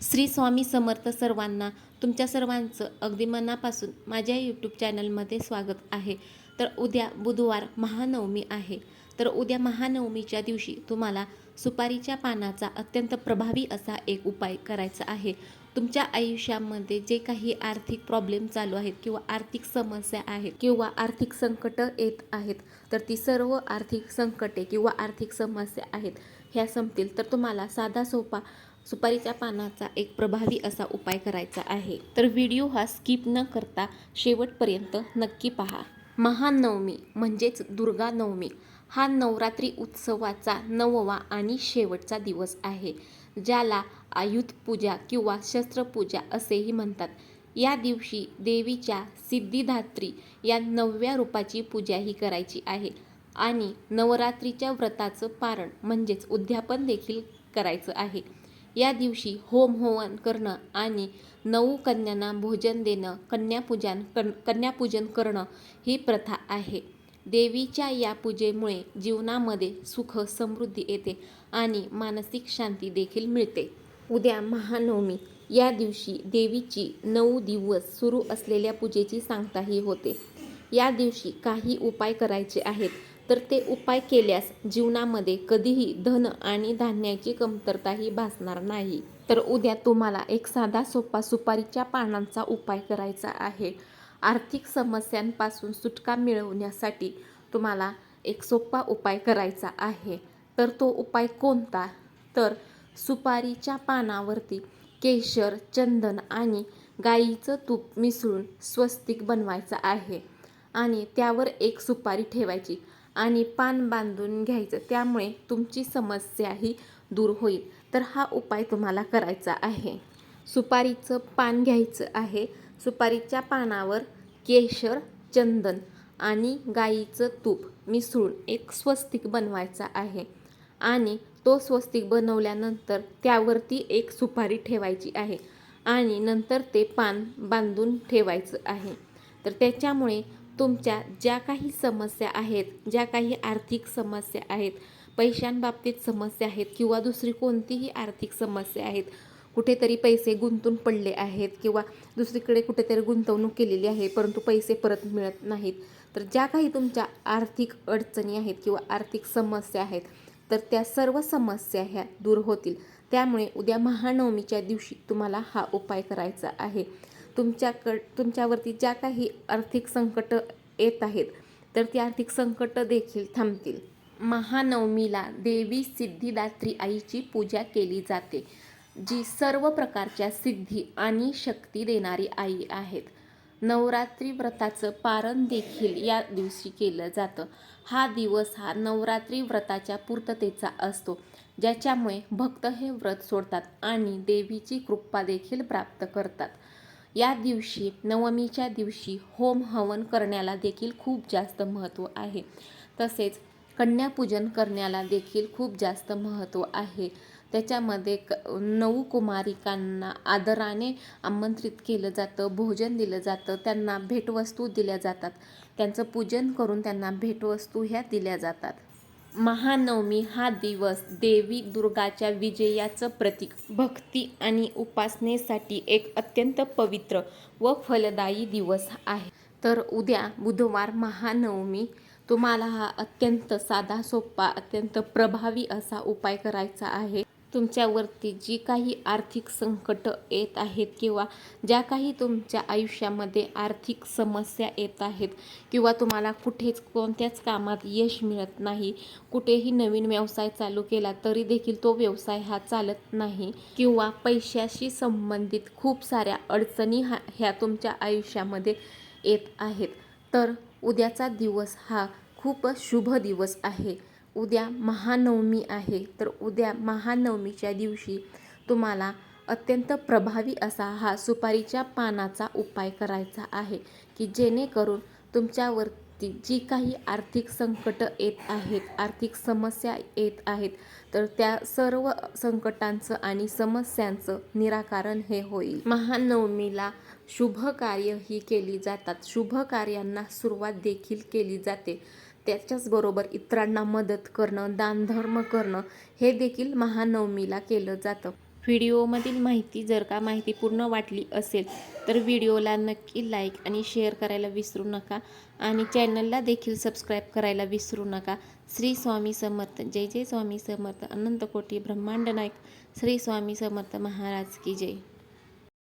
श्री स्वामी समर्थ सर्वांना तुमच्या सर्वांचं अगदी मनापासून माझ्या यूट्यूब चॅनलमध्ये स्वागत आहे. तर उद्या बुधवार महानवमी आहे. तर उद्या महानवमीच्या दिवशी तुम्हाला सुपारीच्या पानाचा अत्यंत प्रभावी असा एक उपाय करायचा आहे. तुमच्या आयुष्यामध्ये जे काही आर्थिक प्रॉब्लेम चालू आहेत किंवा आर्थिक समस्या आहेत किंवा आर्थिक संकट येत आहेत तर ती सर्व आर्थिक संकटे किंवा आर्थिक समस्या आहेत ह्या संपतील. तर तुम्हाला साधा सोपा सुपारीच्या पानाचा एक प्रभावी असा उपाय करायचा आहे. तर व्हिडिओ हा स्किप न करता शेवटपर्यंत नक्की पहा. महानवमी म्हणजेच दुर्गा नवमी हा नवरात्री उत्सवाचा नववा आणि शेवटचा दिवस आहे ज्याला आयुध पूजा किंवा शस्त्रपूजा असेही म्हणतात. या दिवशी देवीच्या सिद्धिदात्री या नवव्या रूपाची पूजाही करायची आहे आणि नवरात्रीच्या व्रताचं पारण म्हणजेच उद्यापन देखील करायचं आहे. या दिवशी होम हवन करणं आणि नऊ कन्यांना भोजन देणं कन्यापूजन कन कन्यापूजन करणं ही प्रथा आहे. देवीच्या या पूजेमुळे जीवनामध्ये सुख समृद्धी येते आणि मानसिक शांती देखील मिळते. उद्या महानवमी. या दिवशी देवीची नऊ दिवस सुरू असलेल्या पूजेची सांगताही होते. या दिवशी काही उपाय करायचे आहेत. तर ते उपाय केल्यास जीवनामध्ये कधीही धन आणि धान्याची कमतरताही भासणार नाही. तर उद्या तुम्हाला एक साधा सोपा सुपारीच्या पानांचा उपाय करायचा आहे. आर्थिक समस्यांपासून सुटका मिळवण्यासाठी तुम्हाला एक सोपा उपाय करायचा आहे. तर तो उपाय कोणता? तर सुपारीच्या पानावरती केशर चंदन आणि गाईचं तूप मिसळून स्वस्तिक बनवायचं आहे आणि त्यावर एक सुपारी ठेवायची. आणि पान बांधून घ्यायचं. त्यामुळे तुमची समस्याही दूर होईल. तर हा उपाय तुम्हाला करायचा आहे. सुपारीचं पान घ्यायचं आहे. सुपारीच्या पानावर केशर चंदन आणि गाईचं तूप मिसळून एक स्वस्तिक बनवायचा आहे. आणि तो स्वस्तिक बनवल्यानंतर त्यावरती एक सुपारी ठेवायची आहे. आणि नंतर ते पान बांधून ठेवायचं आहे. तर त्याच्यामुळे तुमच्या ज्या काही समस्या आहेत ज्या काही आर्थिक समस्या आहेत पैशांबाबतीत समस्या आहेत किंवा दुसरी कोणतीही आर्थिक समस्या आहेत कुठेतरी पैसे गुंतून पडले आहेत किंवा दुसरीकडे कुठेतरी गुंतवणूक केलेली आहे परंतु पैसे परत मिळत नाहीत तर ज्या काही तुमच्या आर्थिक अडचणी आहेत किंवा आर्थिक समस्या आहेत तर त्या सर्व समस्या ह्या दूर होतील. त्यामुळे उद्या महानवमीच्या दिवशी तुम्हाला हा उपाय करायचा आहे. तुमच्याकड तुमच्यावरती ज्या काही आर्थिक संकटं येत आहेत तर ती आर्थिक संकटं देखील थांबतील. महानवमीला देवी सिद्धिदात्री आईची पूजा केली जाते जी सर्व प्रकारच्या सिद्धी आणि शक्ती देणारी आई आहेत. नवरात्री व्रताचं पारण देखील या दिवशी केलं जातं. हा दिवस हा नवरात्री व्रताच्या पूर्ततेचा असतो ज्याच्यामुळे भक्त हे व्रत सोडतात आणि देवीची कृपा देखील प्राप्त करतात. या दिवशी नवमीच्या दिवशी होम हवन करण्याला देखील खूप जास्त महत्त्व आहे. तसेच कन्यापूजन करण्याला देखील खूप जास्त महत्त्व आहे. त्याच्यामध्ये क नऊ कुमारिकांना आदराने आमंत्रित केलं जातं भोजन दिलं जातं त्यांना भेटवस्तू दिल्या जातात. त्यांचं पूजन करून त्यांना भेटवस्तू ह्या दिल्या जातात. महानवमी हा दिवस देवी दुर्गाच्या विजयाचं प्रतीक. भक्ती आणि उपासनेसाठी एक अत्यंत पवित्र व फलदायी दिवस आहे. तर उद्या बुधवार महानवमी. तुम्हाला हा अत्यंत साधा सोपा अत्यंत प्रभावी असा उपाय करायचा आहे. तुमच्यावरती जी काही आर्थिक संकट येत आहेत किंवा ज्या काही तुमच्या आयुष्यामध्ये आर्थिक समस्या येत आहेत किंवा तुम्हाला कुठेच कोणत्याच कामात यश मिळत नाही कुठेही नवीन व्यवसाय चालू केला तरी देखील तो व्यवसाय हा चालत नाही किंवा पैशाशी संबंधित खूप साऱ्या अडचणी हा ह्या तुमच्या आयुष्यामध्ये येत आहेत. तर उद्याचा दिवस हा खूप शुभ दिवस आहे. उद्या महानवमी आहे. तर उद्या महानवमीच्या दिवशी तुम्हाला अत्यंत प्रभावी असा हा सुपारीच्या पानाचा उपाय करायचा आहे की जेणेकरून तुमच्यावरती जी काही आर्थिक संकटं येत आहेत आर्थिक समस्या येत आहेत तर त्या सर्व संकटांचं आणि समस्यांचं निराकरण हे होईल. महानवमीला शुभ कार्य ही केली जातात. शुभ कार्यांना सुरुवात देखील केली जाते. त्याच्याचबरोबर इतरांना मदत करणं दानधर्म करणं हे देखील महानवमीला केलं जातं. व्हिडिओमधील माहिती जर का माहितीपूर्ण वाटली असेल तर व्हिडिओला नक्की लाईक आणि शेअर करायला विसरू नका. आणि चॅनलला देखील सबस्क्राईब करायला विसरू नका. श्री स्वामी समर्थ जय जय स्वामी समर्थ अनंत कोटी ब्रह्मांड नायक. श्री स्वामी समर्थ महाराज की जय.